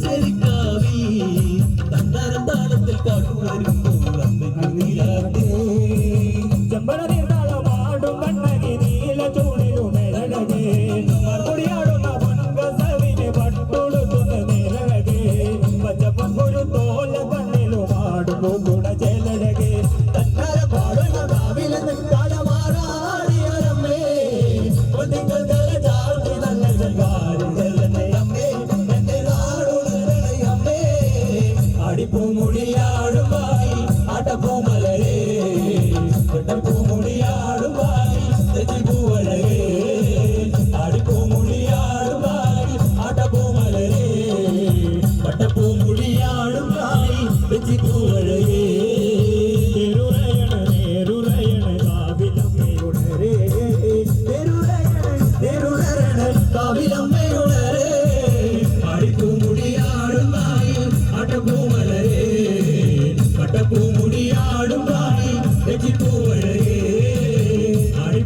കസരിക്കാവി തന്താരം താളത്തിൽ കാട്ടുവരുന്നു അമ്മയ്ക്ക് നീരാട്ടേ ചെമ്പട നീർത്താള പാടും നീല ചൂളിലു മെരടകേ മറുപടിയാടുന്ന പൊൻകസവിനെ പട്ടുളുത്തുന്ന നിരകേ പച്ചപ്പൊരു തോല കണ്ണിലും ആടുന്നു ഗുണ ചെലടകേ பூமுடியாடும் வாய் ஆட்டப்பூ மலரே கொட்டப்பூ முடியாடும் வாய் தெஜி பூவழகே ஆடிப்பூ முடியாடும் பட்டப்பூ முடியாடும் வாய் தெஜி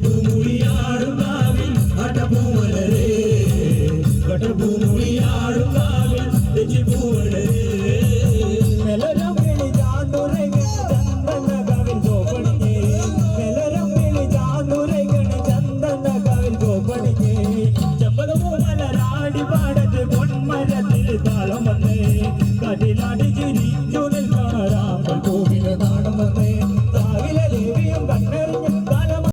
பூமொழியாடும் பாவின் அட்ட பூமலரே கட்ட பூமொழியாடும்